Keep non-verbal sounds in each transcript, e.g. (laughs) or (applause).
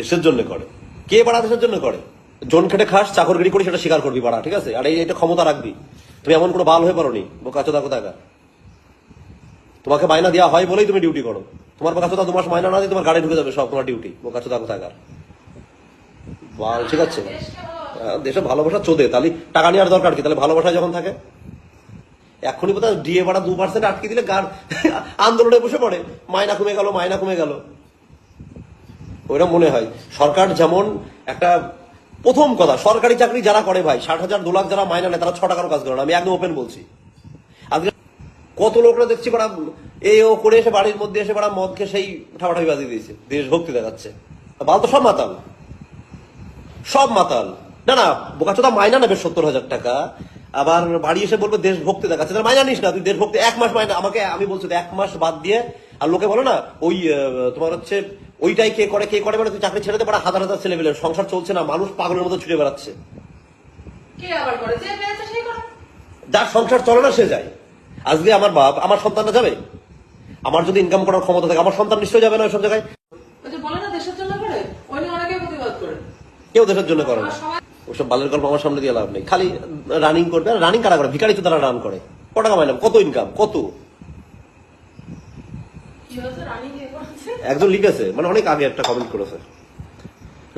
দেশের জন্য করে। কে বাড়া দেশের জন্য করে? জন খেটে খাস, চাকরগিরি করে সেটা স্বীকার করবি বাড়া, ঠিক আছে? আর এটা ক্ষমতা রাখবি। তুমি এমন কোনো বাল হয়ে পারোনি, বোকা চোদা কোথাকার তোমাকে মাইনা দেওয়া হয় বলেই তুমি ডিউটি করো। তোমার বোকা চোদা দু মাস মাইনা না দিয়ে তোমার গাড়ি ঢুকে যাবে, সব তোমার ডিউটি, বোকা চোদা কোথাকার বাল, ঠিক আছে? দেশে ভালোবাসা চোদে, তাহলে টাকা নেওয়ার দরকার কি? তাহলে ভালোবাসা যখন থাকে এখনই বোধহয় ডিএ ভাড়া দু পার্সেন্ট আটকে দিলে গার (laughs) আন্দোলনে বসে পড়ে। মাইনা কমে গেল, মাইনা কমে গেল। ওইটা মনে হয়। সরকার যেমন একটা প্রথম কথা, সরকারি চাকরি যারা করে ভাই, ষাট হাজার, দু লাখ যারা মাইনা নেয়, তারা ছ টাকারও কাজ করে না। আমি একদম ওপেন বলছি। আজকে কত লোকরা দেখছি বাড়া এ ও করে এসে বাড়ির মধ্যে এসে বাড়া মদ খেয়ে সেই ঠাপাঠাপি বাজিয়ে দিয়েছে। দেশভক্তি দেখাচ্ছে। বাল তো সব মাতাল। সব মাতাল। না না বোকাচোদা মাইনা নেবে সত্তর হাজার টাকা। আবার বাড়ি এসে বলবে দেশভক্তি দেখাচ্ছে। তাহলে মাইনা নিস না, তুই দেশভক্তি এক মাস মাইনা আমাকে আমি বলছি এক মাস বাদ দিয়ে আর লোকে বলো না, ওই তোমার হচ্ছে ওইটাই কে করে কে করে মানে তুই চাকরি ছেড়ে দে পারা হাজার হাজার ছেলে সংসার চলছে না মানুষ পাগলের মতো ছুটে বেড়াচ্ছে। যার সংসার চলে না সে যায়। আজকে আমার বাপ আমার সন্তানরা যাবে? আমার যদি ইনকাম করার ক্ষমতা থাকে আমার সন্তান নিশ্চয়ই যাবে না ওইসব জায়গায়? কেউ দেশের জন্য করে না। ওসব বালের গল্প আমার সামনে দিয়ে লাভ নেই। খালি রানিং করবে রানিং কারা করে? ভিকারি তো তারা রান করে। কত টাকা মাইলাম কত ইনকাম কত? কি রানী একজন লিখেছে মানে অনেক আগে একটা কমেন্ট করেছে।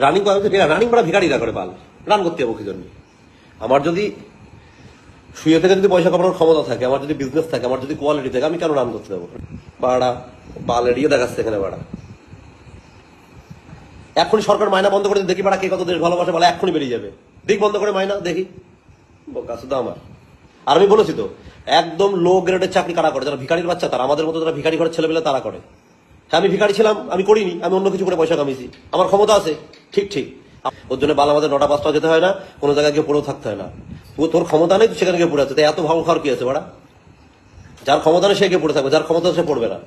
রানিং করা রানিং করা ভিকারিরা করে বাল। রান করতে যাব কি জন্য। আমার যদি শুয়ে থেকে যদি পয়সা কামানোর ক্ষমতা থাকে, আমার যদি বিজনেস থাকে, আমার যদি কোয়ালিটি থাকে, আমি কেন রান করতে যাব বাড়া বাল এড়িয়ে দেখাচ্ছে এখানে বাড়া এখনই সরকার মাইনা বন্ধ করে দেখি বাড়া কে কত দেশ ভালোবাসে, বলে এখনই বেরিয়ে যাবে। দিক বন্ধ করে মাইনা, দেখি। বোকা শুধু আমার। আর আমি বলেছি তো, একদম লো গ্রেডের চাকরি কারা করে? যারা ভিখারির বাচ্চা, তারা আমাদের মতো যারা ভিখারি ঘরের ছেলেবেলে তারা করে। হ্যাঁ আমি ভিখারি ছিলাম, আমি করিনি, আমি অন্য কিছু করে পয়সা কামিয়েছি। আমার ক্ষমতা আছে, ঠিক ঠিক। ওর জন্য বাল আমাদের নটা, পাঁচটা যেতে হয় না, কোনো জায়গায় গিয়ে পড়েও থাকতে হয় না। ও তোর ক্ষমতা নেই সেখানে গিয়ে পড়ে আছে তাই এত ভালো খাওয়ার কি আছে, বাড়া? যার ক্ষমতা নেই, সে গিয়ে পড়ে থাকবে, যার ক্ষমতা সে পড়বে না।